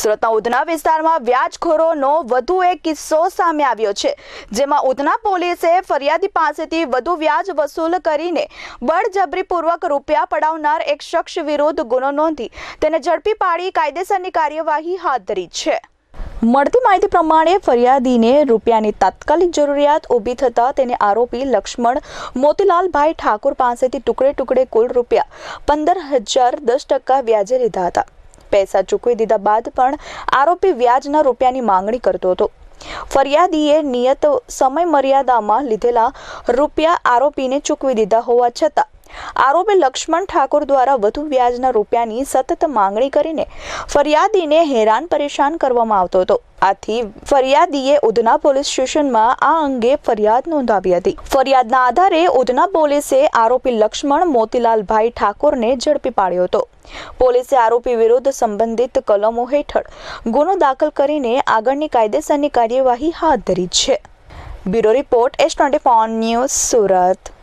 સુરતના ઉધના વિસ્તારમાં વ્યાજખોરોનો વધુ એક કિસ્સો સામે આવ્યો છે, જેમાં ઉધના પોલીસે ફરિયાદી પાસેથી વધુ વ્યાજ વસૂલ કરીને બળજબરીપૂર્વક રૂપિયા પડાવનાર એક શખ્સ વિરુદ્ધ ગુનો નોંધી તેને ઝડપી પાડી કાયદેસરની કાર્યવાહી હાથ ધરી છે. મળતી માહિતી પ્રમાણે ફરિયાદીને રૂપિયાની તાત્કાલિક જરૂરિયાત ઊભી થતાં તેને આરોપી લક્ષ્મણ મોતીલાલભાઈ ઠાકોર પાસેથી ટુકડે ટુકડે કુલ રૂપિયા પંદર હજાર દસ ટકા વ્યાજે લીધા હતા. પૈસા ચૂકવી દીધા બાદ પણ આરોપી વ્યાજના રૂપિયાની માંગણી કરતો હતો. ફરિયાદીએ નિયત સમય મર્યાદામાં લીધેલા રૂપિયા આરોપીને ચૂકવી દીધા હોવા છતાં આરોપી લક્ષ્મણ ઠાકોર દ્વારા વધુ વ્યાજના રૂપિયાની સતત માંગણી કરીને ફરિયાદીને હેરાન પરેશાન કરવામાં આવતો હતો. આથી ફરિયાદીએ ઉધના પોલીસ સ્ટેશનમાં આ અંગે ફરિયાદ નોંધાવી હતી. ફરિયાદના આધારે ઉધના પોલીસે આરોપી લક્ષ્મણ મોતીલાલભાઈ ઠાકોરને ઝડપી પાડ્યો હતો. પોલીસે આરોપી વિરુદ્ધ સંબંધિત કલમો હેઠળ ગુનો દાખલ કરીને આગળની કાયદેસરની કાર્યવાહી હાથ ધરી છે. Bureau report S twenty news Surat.